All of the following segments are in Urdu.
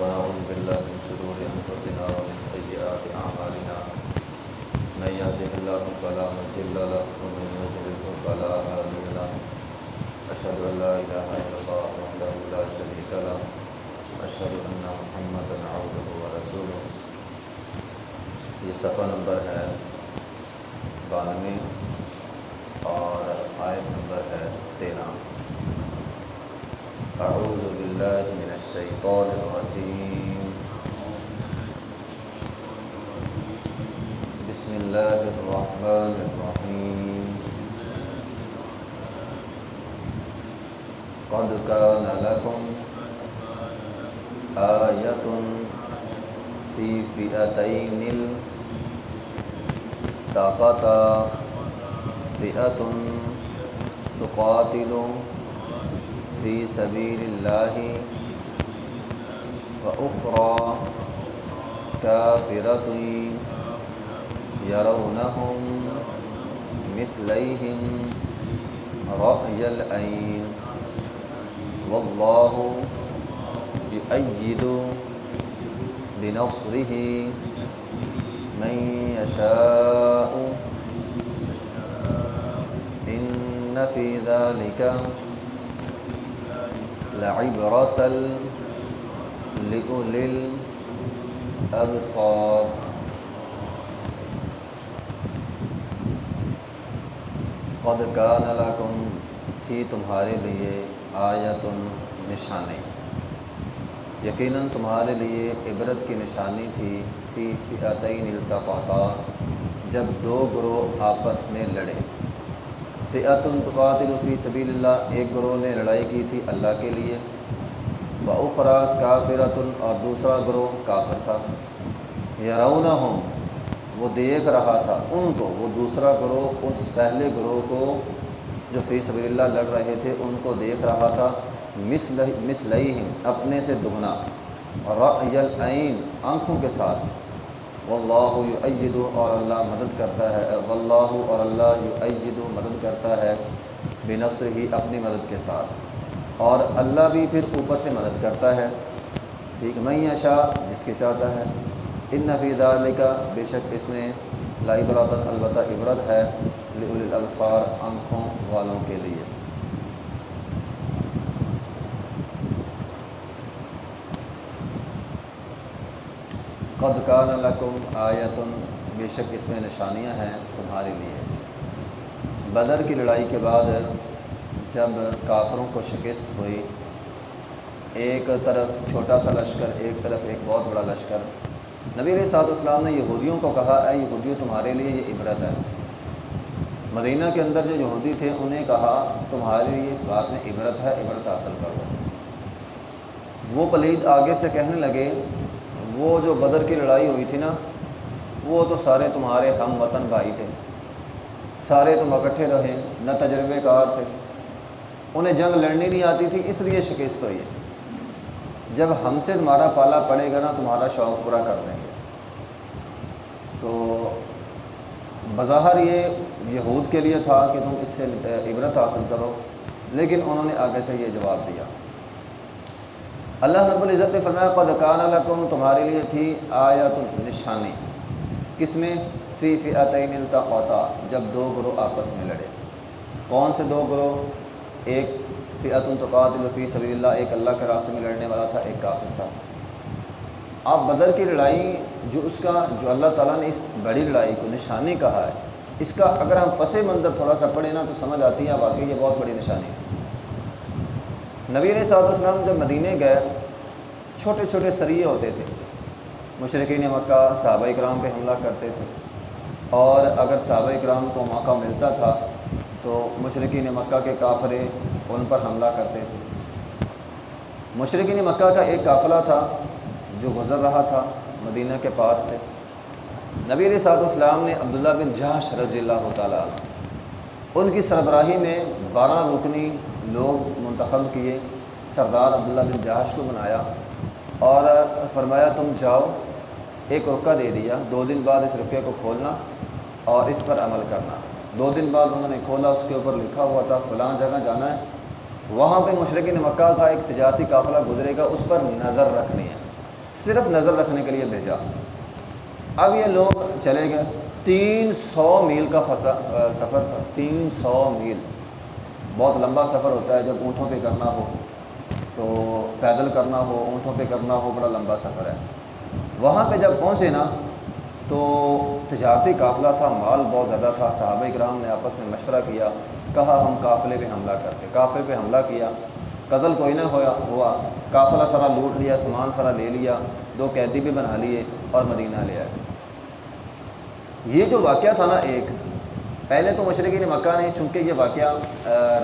ونعوذ بالله من شرور أنفسنا ومن سيئات أعمالنا. من يهده الله فلا مضل له، ومن يضلل فلا هادي له. أشهد أن لا إله إلا الله وحده لا شريك له. أشهد أن محمدا عبده ورسوله. یہ صفحہ نمبر ہے بانوے۔ قد كان لكم آیت فی فئتین التقطا فئة تقاتل في سبيل الله وأخرى كافرة يرونهم مثليهم رأي العين والله يؤيد بنصره من يشاء. إن في ذلك لعبرة لأولي الأبصار. قد كان لكم تھی تمہارے لیے آیت نشانی۔ یقیناً تمہارے لیے عبرت کی نشانی تھی، فی فئتین التقاطا جب دو گروہ آپس میں لڑے۔ فئت تقاتل فی سبیل اللہ، ایک گروہ نے لڑائی کی تھی اللہ کے لیے۔ بخرا کافرت اور دوسرا گروہ کافر تھا۔ یرون ہوں وہ دیکھ رہا تھا ان کو، وہ دوسرا گروہ، اس پہلے گروہ کو جو فی سبیل اللہ لڑ رہے تھے، ان کو دیکھ رہا تھا مثل مثلئی اپنے سے دگنا۔ رأی العین، آنکھوں کے ساتھ۔ واللہ یؤید اور اللہ مدد کرتا ہے۔ واللہ اور اللہ یؤید مدد کرتا ہے بنصر ہی اپنی مدد کے ساتھ۔ اور اللہ بھی پھر اوپر سے مدد کرتا ہے۔ ٹھیک میں یشا جس کے چاہتا ہے۔ ان نفی ذالکا بے شک اس میں لا عبرت البتہ عبرت ہے۔ الابصار آنکھوں والوں کے لیے۔ قد کان لکم آیتن بے شک اس میں نشانیاں ہیں تمہارے لیے۔ بدر کی لڑائی کے بعد جب کافروں کو شکست ہوئی، ایک طرف چھوٹا سا لشکر، ایک طرف ایک بہت بڑا لشکر۔ نبی علیہ صاحب اسلام نے یہودیوں کو کہا، اے یہودیوں، تمہارے لیے یہ عبرت ہے۔ مدینہ کے اندر جو یہودی تھے، انہیں کہا، تمہارے لیے اس بات میں عبرت ہے، عبرت حاصل کرو. وہ پلید آگے سے کہنے لگے، وہ جو بدر کی لڑائی ہوئی تھی نا، وہ تو سارے تمہارے ہم وطن بھائی تھے، سارے تم اکٹھے رہے، نہ تجربے کار تھے۔ انہیں جنگ لڑنی نہیں آتی تھی، اس لیے شکست ہوئی ہے۔ جب ہم سے تمہارا پالا پڑے گا نا، تمہارا شوق پورا کر دیں گے۔ تو بظاہر یہ یہود کے لیے تھا کہ تم اس سے عبرت حاصل کرو، لیکن انہوں نے آگے سے یہ جواب دیا۔ اللہ رب العزت نے فرمایا، قد کان لکم، تمہارے لیے تھی آیت نشانی کس میں؟ فی فئتین التقاطا جب دو گروہ آپس میں لڑے۔ کون سے دو گروہ؟ ایک فئت تقاتل فی سبیل اللہ، ایک اللہ کے راستے میں لڑنے والا تھا، ایک کافر تھا۔ آپ بدر کی لڑائی جو اس کا جو اللہ تعالیٰ نے اس بڑی لڑائی کو نشانی کہا ہے، اس کا اگر ہم پس منظر تھوڑا سا پڑھیں نا تو سمجھ آتی ہے واقعی یہ بہت بڑی نشانی ہے۔ نبی علیہ صاحب السلام جب مدینے گئے، چھوٹے چھوٹے سریے ہوتے تھے۔ مشرقین مکہ، صحابہ اکرام پہ حملہ کرتے تھے۔ اور اگر صحابہ اکرام کو موقع ملتا تھا تو مشرقین مکہ کے کافرے ان پر حملہ کرتے تھے۔ مشرقین مکہ کا ایک قافلہ تھا جو گزر رہا تھا مدینہ کے پاس سے۔ نبی علیہ صاحب السلام نے عبداللہ بن جہش رضی اللہ تعالیٰ ان کی سربراہی میں بارہ رکنی لوگ منتخب کیے، سردار عبداللہ بن جہش کو بنایا اور فرمایا، تم جاؤ، ایک رکا دے دیا، دو دن بعد اس رکے کو کھولنا اور اس پر عمل کرنا۔ دو دن بعد انہوں نے کھولا، اس کے اوپر لکھا ہوا تھا، فلاں جگہ جانا ہے، وہاں پہ مشرقین مکہ کا ایک تجارتی قافلہ گزرے گا، اس پر نظر رکھنی ہے۔ صرف نظر رکھنے کے لیے بھیجا۔ اب یہ لوگ چلے گئے۔ تین سو میل کا فسا سفر تھا۔ تین سو میل۔ بہت لمبا سفر ہوتا ہے۔ جب اونٹوں پہ کرنا ہو تو پیدل کرنا ہو، اونٹوں پہ کرنا ہو، بڑا لمبا سفر ہے۔ وہاں پہ جب پہنچے نا تو تجارتی قافلہ تھا، مال بہت زیادہ تھا۔ صحابہ کرام نے آپس میں مشورہ کیا، کہا ہم قافلے پہ حملہ کرتے، قافلے پہ حملہ کیا۔ قتل کوئی نہ ہوا ہوا۔ قافلہ سارا لوٹ لیا، سامان سارا لے لیا، دو قیدی بھی بنا لیے اور مدینہ لے آئے۔ یہ جو واقعہ تھا نا ایک، پہلے تو مشرقین مکہ نے، چونکہ یہ واقعہ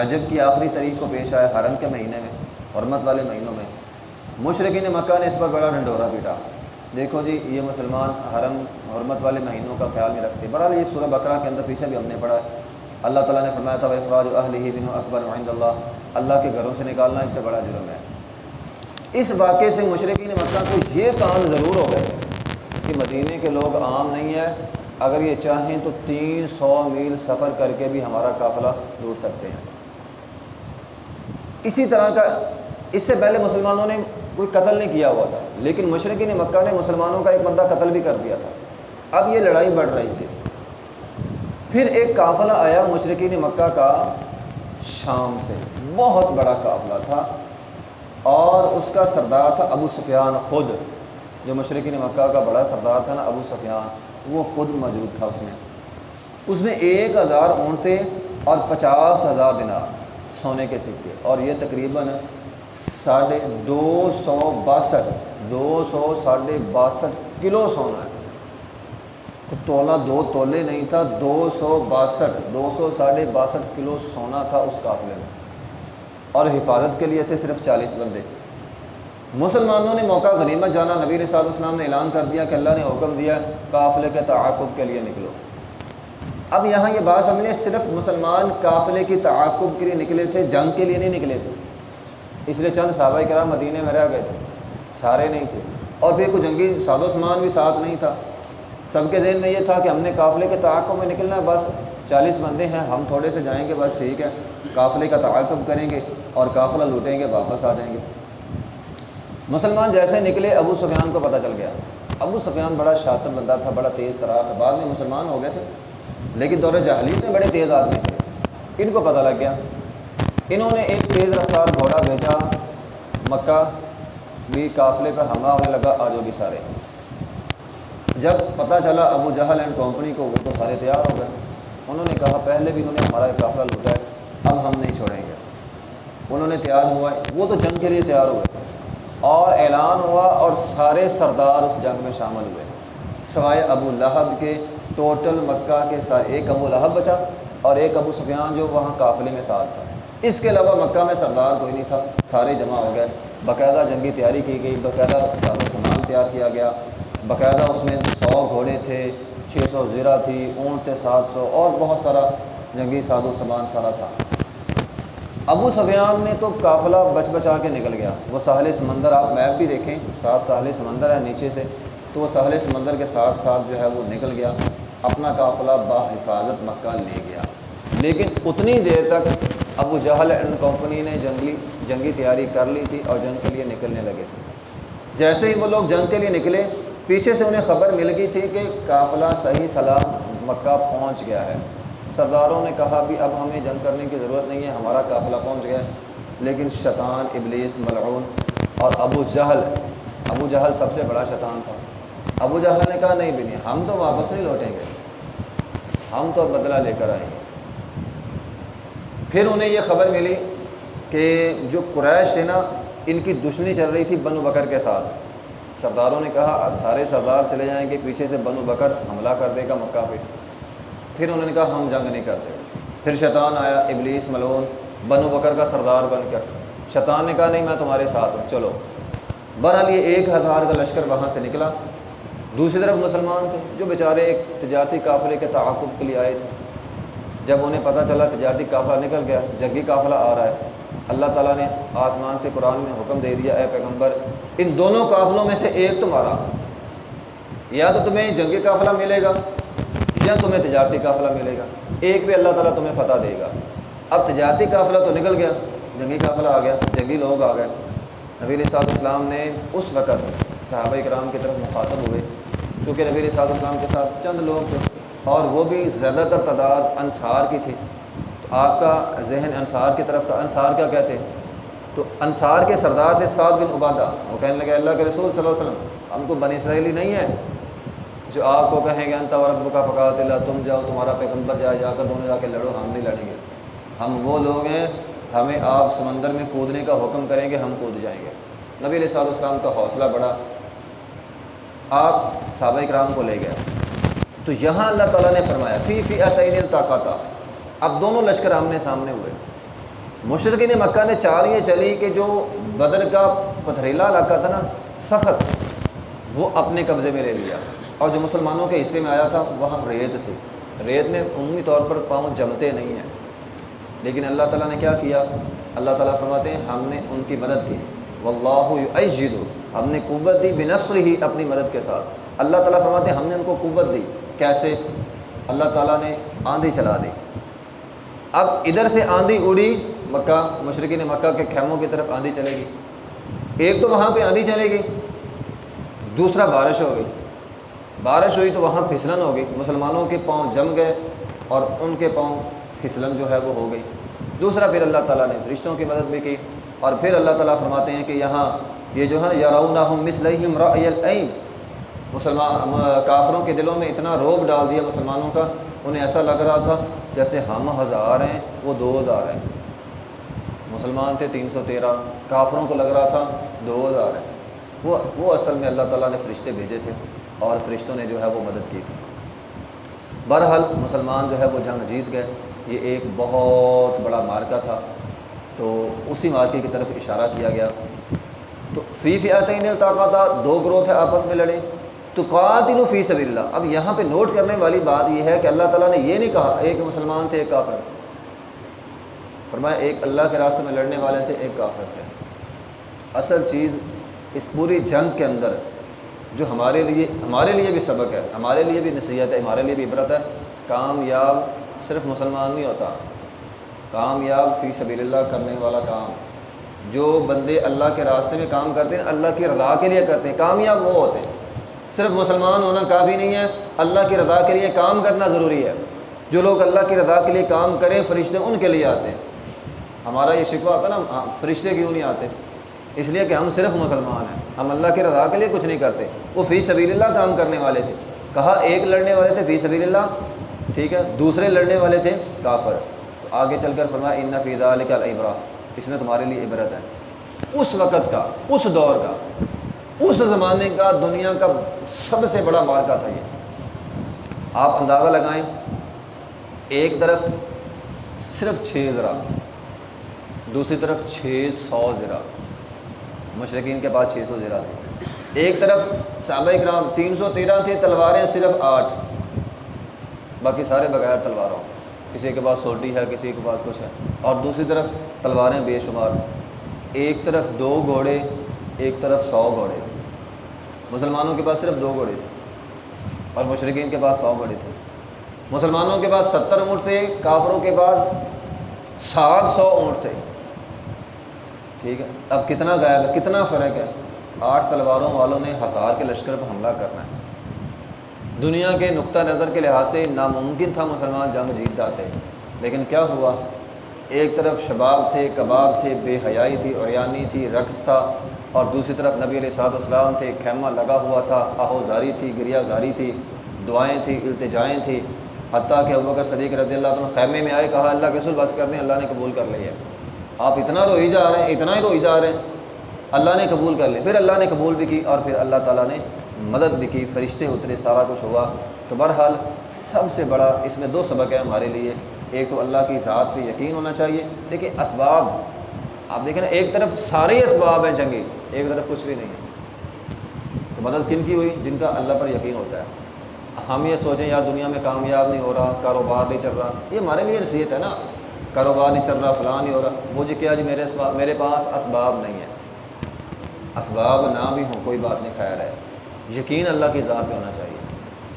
رجب کی آخری تاریخ کو پیش آیا حرم کے مہینے میں، حرمت والے مہینوں میں، مشرقین مکہ نے اس پر بڑا ڈنڈورا پیٹا۔ دیکھو جی یہ مسلمان حرم، حرمت والے مہینوں کا خیال نہیں رکھتے۔ بہرحال یہ سورہ بکرا کے اندر پیچھے بھی ہم نے پڑھا ہے۔ اللہ تعالیٰ نے فرمایا تھا اخراج اہل ہی بن اکبر معند اللہ اللہ کے گھروں سے نکالنا اس سے بڑا جرم ہے۔ اس واقعے سے مشرقین مکہ کو یہ کام ضرور ہو گئے کہ مدینے کے لوگ عام نہیں ہے اگر یہ چاہیں تو تین سو میل سفر کر کے بھی ہمارا قافلہ ڈوٹ سکتے ہیں۔ اسی طرح کا، اس سے پہلے مسلمانوں نے کوئی قتل نہیں کیا ہوا تھا، لیکن مشرقین مکہ نے مسلمانوں کا ایک بندہ قتل بھی کر دیا تھا۔ اب یہ لڑائی بڑھ رہی تھی۔ پھر ایک قافلہ آیا مشرقین مکہ کا شام سے۔ بہت بڑا قافلہ تھا اور اس کا سردار تھا ابو سفیان خود۔ جو مشرقین مکہ کا بڑا سردار تھا نا ابو سفیان، وہ خود موجود تھا اس میں۔ اس میں ایک ہزار اونٹیں اور پچاس ہزار دنار سونے کے سکے۔ اور یہ تقریباً ساڑھے دو سو باسٹھ، دو سو ساڑھے باسٹھ کلو سونا ہے۔ تولا دو تولے نہیں تھا، دو سو باسٹھ، دو سو ساڑھے باسٹھ کلو سونا تھا اس قافلے میں۔ اور حفاظت کے لیے تھے صرف چالیس بندے۔ مسلمانوں نے موقع غنیمت جانا، نبی علیہ صاحب السلام نے اعلان کر دیا کہ اللہ نے حکم دیا قافلے کے تعاقب کے لیے نکلو۔ اب یہاں یہ بات سمجھیں صرف مسلمان قافلے کی تعاقب کے لیے نکلے تھے، جنگ کے لیے نہیں نکلے تھے۔ اس لیے چند صحابہ کرام مدینے میں رہ گئے تھے، سارے نہیں تھے۔ اور پھر کوئی جنگی ساد و سامان بھی ساتھ نہیں تھا۔ سب کے ذہن میں یہ تھا کہ ہم نے قافلے کے تعاقب میں نکلنا ہے، بس چالیس بندے ہیں، ہم تھوڑے سے جائیں گے، بس ٹھیک ہے۔ قافلے کا تعاقب کریں گے اور قافلہ لوٹیں گے، واپس آ جائیں گے۔ مسلمان جیسے نکلے، ابو سفیان کو پتہ چل گیا۔ ابو سفیان بڑا شاطر بندہ تھا، بڑا تیز طرح تھا بعد میں مسلمان ہو گئے تھے۔ لیکن دور جہلیت میں بڑے تیز آدمی تھے۔ ان کو پتہ لگ گیا۔ انہوں نے ایک تیز رفتار گھوڑا بھیجا، مکہ بھی قافلے پر حملہ ہونے لگا آجو بھی سارے۔ جب پتہ چلا ابو جہل اینڈ کمپنی کو وہ تو سارے تیار ہو گئے۔ انہوں نے کہا، پہلے بھی انہوں نے ہمارا قافلہ لوٹا ہے، اب ہم نہیں چھوڑیں گے۔ انہوں نے تیار ہوا ہے۔ وہ تو جنگ کے لیے تیار ہوئے۔ اور اعلان ہوا اور سارے سردار اس جنگ میں شامل ہوئے۔ سوائے ابو لہب کے، ٹوٹل مکہ کے سارے ایک ابو لہب بچا اور ایک ابو سفیان جو وہاں قافلے میں ساتھ تھا۔ اس کے علاوہ مکہ میں سردار کوئی نہیں تھا۔ سارے جمع ہو گئے۔ باقاعدہ جنگی تیاری کی گئی، باقاعدہ ساز و سامان تیار کیا گیا۔ باقاعدہ اس میں سو گھوڑے تھے، چھ سو زیرہ تھی، اونٹ تھے، سات سو اور بہت سارا جنگی ساز و سامان سارا تھا۔ ابو سفیان نے تو قافلہ بچ بچا کے نکل گیا۔ وہ ساحل سمندر، آپ میپ بھی دیکھیں ساتھ ساحل سمندر ہے نیچے سے، تو وہ ساحل سمندر کے ساتھ ساتھ جو ہے وہ نکل گیا، اپنا قافلہ با حفاظت مکہ لے گیا۔ لیکن اتنی دیر تک ابو جہل اینڈ کمپنی نے جنگلی، جنگی تیاری کر لی تھی اور جنگ کے لیے نکلنے لگے۔ تھے جیسے ہی وہ لوگ جنگ کے لیے نکلے پیچھے سے انہیں خبر مل گئی تھی کہ قافلہ صحیح سلام مکہ پہنچ گیا ہے۔ سرداروں نے کہا بھی اب ہمیں جنگ کرنے کی ضرورت نہیں ہے، ہمارا قافلہ پہنچ گیا لیکن شیطان، ابلیس، ملعون اور ابو جہل ابو جہل سب سے بڑا شیطان تھا۔ ابو جہل نے کہا، نہیں بھی نہیں ہم تو واپس نہیں لوٹیں گے۔ ہم تو بدلہ لے کر آئیں گے۔ پھر انہیں یہ خبر ملی کہ جو قریش ہے نا، ان کی دشمنی چل رہی تھی بنو بکر کے ساتھ۔ سرداروں نے کہا، سارے سردار چلے جائیں گے، پیچھے سے بنو بکر حملہ کر دے گا مکہ پہ۔ پھر انہوں نے کہا، ہم جنگ نہیں کرتے۔ پھر شیطان آیا، ابلیس ملون بنو بکر کا سردار بن کر۔ شیطان نے کہا، نہیں، میں تمہارے ساتھ ہوں، چلو۔ بہرحال یہ ایک ہزار کا لشکر وہاں سے نکلا۔ دوسری طرف مسلمان تھے، جو بیچارے ایک تجارتی قافلے کے تعاقب کے لیے آئے تھے۔ جب انہیں پتہ چلا تجارتی قافلہ نکل گیا، جنگی قافلہ آ رہا ہے، اللہ تعالیٰ نے آسمان سے قرآن میں حکم دے دیا، اے پیغمبر، ان دونوں قافلوں میں سے ایک تمہارا۔ یا تو تمہیں جنگی قافلہ ملے گا، یا تمہیں تجارتی قافلہ ملے گا۔ ایک بھی اللہ تعالیٰ تمہیں فتح دے گا۔ اب تجارتی قافلہ تو نکل گیا، جنگی قافلہ آ گیا، جنگی لوگ آ گئے۔ نبی صاحب اسلام نے اس وقت صحابہ کرام کی طرف مخاطب ہوئے، چونکہ نبی صاحب السلام کے ساتھ چند لوگ اور وہ بھی زیادہ تر تعداد انصار کی تھی۔ تو آپ کا ذہن انصار کی طرف تھا۔ انصار کیا کہتے ہیں؟ تو انصار کے سردار تھے سعد بن عبادہ۔ وہ کہنے لگے، اللہ کے رسول صلی اللہ علیہ وسلم، ہم کو بنی اسرائیلی نہیں ہے۔ جو آپ کو کہیں گے انتا رب کا فقات اللہ، تم جاؤ، تمہارا پیغمبر جائے، جا کر دونوں جا کے لڑو، ہم نہیں لڑیں گے۔ ہم وہ لوگ ہیں، ہمیں آپ سمندر میں کودنے کا حکم کریں گے، ہم کود جائیں گے۔ نبی علیہ السلام کا حوصلہ بڑھا۔ آپ صحابہ اکرام کو لے گئے۔ تو یہاں اللہ تعالیٰ نے فرمایا، فی فی عطین الطاقت اب دونوں لشکر آمنے سامنے ہوئے۔ مشرقین مکہ نے چال یہ چلی کہ جو بدر کا پتھریلا علاقہ تھا نا، سخت، وہ اپنے قبضے میں لے لیا۔ اور جو مسلمانوں کے حصے میں آیا تھا، وہاں ریت تھی۔ ریت میں عمومی طور پر پاؤں جمتے نہیں ہیں۔ لیکن اللہ تعالیٰ نے کیا کیا؟ اللہ تعالیٰ فرماتے ہیں، ہم نے ان کی مدد کی۔ واللہ عجد ہم نے قوت دی بنصر ہی اپنی مدد کے ساتھ۔ اللہ تعالیٰ فرماتے ہیں، ہم نے ان کو قوت دی۔ کیسے اللہ تعالیٰ نے آندھی چلا دی۔ اب ادھر سے آندھی اڑی مکہ مشرقی نے مکہ کے خیموں کی طرف آندھی چلے گی۔ ایک تو وہاں پہ آندھی چلے گی، دوسرا بارش ہو گئی بارش ہوئی تو وہاں پھسلن ہو گئی مسلمانوں کے پاؤں جم گئے اور ان کے پاؤں پھسلن جو ہے وہ ہو گئی۔ دوسرا پھر اللہ تعالیٰ نے رشتوں کی مدد بھی کی اور پھر اللہ تعالیٰ فرماتے ہیں کہ یہاں یہ جو ہے یا ہوں مسلم مسلمان کافروں کے دلوں میں اتنا روب ڈال دیا مسلمانوں کا، انہیں ایسا لگ رہا تھا جیسے ہم ہزار ہیں، وہ دو ہزار ہیں۔ مسلمان تھے تین سو تیرہ، کافروں کو لگ رہا تھا دو ہزار ہیں۔ وہ وہ اصل میں اللہ تعالیٰ نے فرشتے بھیجے تھے اور فرشتوں نے جو ہے وہ مدد کی تھی۔ بہرحال مسلمان جو ہے وہ جنگ جیت گئے۔ یہ ایک بہت بڑا مارکا تھا۔ تو اسی مارکے کی طرف اشارہ کیا گیا۔ تو فی فی آتے ہی تھا دو گروہ تھے آپس میں لڑے۔ تو قاتل فی سبیل اللہ اب یہاں پہ نوٹ کرنے والی بات یہ ہے کہ اللہ تعالیٰ نے یہ نہیں کہا، ایک مسلمان تھے، ایک کافر۔ فرمایا، ایک اللہ کے راستے میں لڑنے والے تھے، ایک کافر تھے۔ اصل چیز اس پوری جنگ کے اندر جو ہمارے لیے ہمارے لیے بھی سبق ہے، ہمارے لیے بھی نصیحت ہے، ہمارے لیے بھی عبرت ہے، کامیاب صرف مسلمان نہیں ہوتا۔ کامیاب فی سبیل اللہ کرنے والا کام۔ جو بندے اللہ کے راستے میں کام کرتے ہیں، اللہ کی رضا کے لیے کرتے ہیں، کامیاب وہ ہوتے ہیں۔ صرف مسلمان ہونا کافی نہیں ہے، اللہ کی رضا کے لیے کام کرنا ضروری ہے۔ جو لوگ اللہ کی رضا کے لیے کام کریں، فرشتے ان کے لیے آتے ہیں۔ ہمارا یہ شکوہ آتا نا ہاں، فرشتے کیوں نہیں آتے؟ اس لیے کہ ہم صرف مسلمان ہیں۔ ہم اللہ کی رضا کے لیے کچھ نہیں کرتے۔ وہ فی سبیل اللہ کام کرنے والے تھے۔ کہا ایک لڑنے والے تھے فی سبیل اللہ، ٹھیک ہے، دوسرے لڑنے والے تھے کافر۔ تو آگے چل کر فرمایا، ان فیضا علیہ البرا اس میں تمہارے لیے عبرت ہے۔ اس وقت کا، اس دور کا اس زمانے کا دنیا کا سب سے بڑا مارکا تھا یہ۔ آپ اندازہ لگائیں، ایک طرف صرف چھ ذرا، دوسری طرف چھ سو ذرا، مشرقین کے پاس چھ سو ذرا۔ تھے ایک طرف صحابہ اکرام تین سو تیرہ تھے، تلواریں صرف آٹھ۔ باقی سارے بغیر تلواروں۔ کسی کے پاس سوٹی ہے، کسی کے پاس کچھ ہے۔ اور دوسری طرف تلواریں بے شمار۔ ایک طرف دو گھوڑے ایک طرف سو گھوڑے مسلمانوں کے پاس صرف دو گھوڑے تھے اور مشرقین کے پاس سو گھوڑے تھے۔ مسلمانوں کے پاس ستر اونٹ تھے، کافروں کے پاس سات سو اونٹ تھے۔ ٹھیک ہے، اب کتنا گیا گا کتنا فرق ہے؟ آٹھ تلواروں والوں نے ہزار کے لشکر پر حملہ کرنا ہے۔ دنیا کے نقطہ نظر کے لحاظ سے ناممکن تھا مسلمان جنگ جیت جاتے، لیکن کیا ہوا؟ ایک طرف شباب تھے، کباب تھے، بے حیائی تھی اوریانی تھی، رقص تھا، اور دوسری طرف نبی علیہ صاحب السلام تھے خیمہ لگا ہوا تھا آہو زاری تھی، گریا زاری تھی، دعائیں تھیں، التجائیں تھیں، حتیٰ کہ ابو کا صدیق رضی اللہ عنہ خیمے میں آئے، کہا، اللہ کے سل بس کر دیں، اللہ نے قبول کر لیا۔ آپ اتنا روئی جا رہے ہیں، اتنا ہی روئی جا رہے ہیں۔ اللہ نے قبول کر لی پھر اللہ نے قبول بھی کی، اور پھر اللہ تعالیٰ نے مدد بھی کی، فرشتے اترے سارا کچھ ہوا۔ تو بہرحال سب سے بڑا اس میں دو سبق ہے ہمارے لیے۔ ایک تو اللہ کی ذات پہ یقین ہونا چاہیے۔ دیکھیں اسباب، آپ دیکھیں نا، ایک طرف سارے اسباب ہیں جنگی، ایک طرف کچھ بھی نہیں ہے۔ تو مدد کن کی ہوئی؟ جن کا اللہ پر یقین ہوتا ہے۔ ہم یہ سوچیں، یار دنیا میں کامیاب نہیں ہو رہا، کاروبار نہیں چل رہا۔ یہ ہمارے لیے نصیحت ہے نا، کاروبار نہیں چل رہا، فلاں نہیں ہو رہا۔ وہ کیا جی میرے اسباب میرے پاس اسباب نہیں ہے اسباب نہ بھی ہوں، کوئی بات نہیں، خیر ہے۔ یقین اللہ کی ذات پہ ہونا چاہیے۔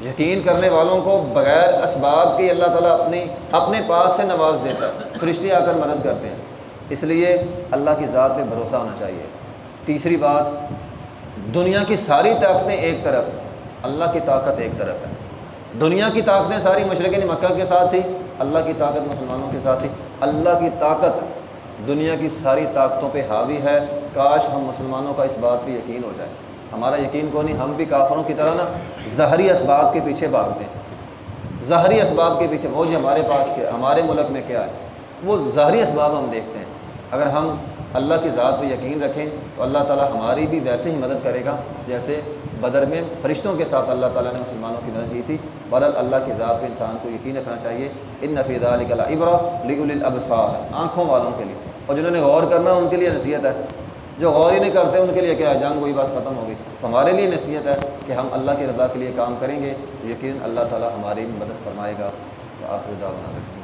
یقین کرنے والوں کو بغیر اسباب کی اللہ تعالیٰ اپنی اپنے پاس سے نواز دیتا ہے، فرشتے آ کر مدد کرتے ہیں۔ اس لیے اللہ کی ذات پہ بھروسہ ہونا چاہیے۔ تیسری بات، دنیا کی ساری طاقتیں ایک طرف اللہ کی طاقت ایک طرف ہے۔ دنیا کی طاقتیں ساری مشرقی مکہ کے ساتھ تھی اللہ کی طاقت مسلمانوں کے ساتھ تھی اللہ کی طاقت دنیا کی ساری طاقتوں پہ حاوی ہے۔ کاش ہم مسلمانوں کا اس بات پہ یقین ہو جائے۔ ہمارا یقین کو نہیں، ہم بھی کافروں کی طرح نا ظہری اسباب کے پیچھے بھاگتے ہیں۔ ظہری اسباب کے پیچھے، وہ جو ہمارے پاس کیا ہمارے ملک میں کیا ہے، وہ ظہری اسباب ہم دیکھتے ہیں۔ اگر ہم اللہ کی ذات پہ یقین رکھیں تو اللہ تعالیٰ ہماری بھی ویسے ہی مدد کرے گا۔ جیسے بدر میں فرشتوں کے ساتھ اللہ تعالیٰ نے مسلمانوں کی مدد کی تھی۔ برل اللہ کی ذات پہ انسان کو یقین رکھنا چاہیے۔ ان نفیز علی ابرا الابصار آنکھوں والوں کے لیے۔ اور جنہوں نے غور کرنا، ان کے لیے نصیحت ہے۔ جو غور ہی نہیں کرتے، ان کے لیے کیا جان وہی بات ختم ہوگی تو ہمارے لیے نصیحت ہے کہ ہم اللہ کی رضا کے لیے کام کریں گے۔ یقین اللہ تعالیٰ ہماری مدد فرمائے گا۔ تو آپ رضا بنا